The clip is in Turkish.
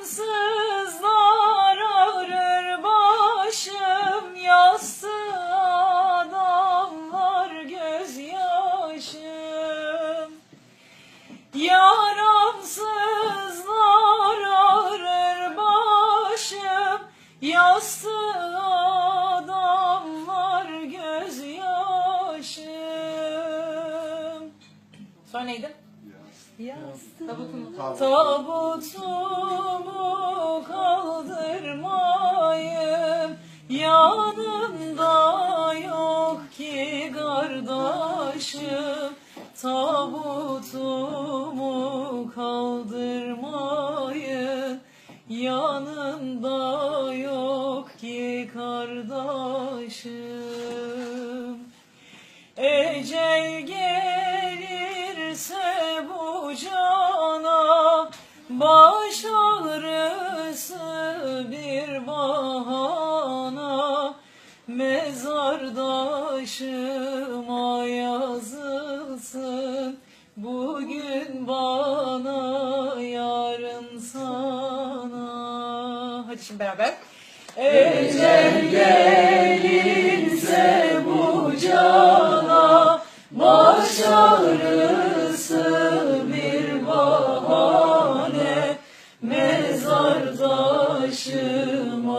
Yaransızlar ağrır başım Yastığa damlar gözyaşım Yaramsızlar ağrır başım Yastığa damlar gözyaşım Sonra neydi? Tabutumu. Tabutumu kaldırmayım Yanımda yok ki kardeşim. Tabutumu kaldırmayın Yanımda yok ki kardeşim. Ecel Baş ağrısı bir bahana Mezardaşıma yazılsın. Bugün bana yarın sana. Hadi şimdi beraber. Ecel gelir başıma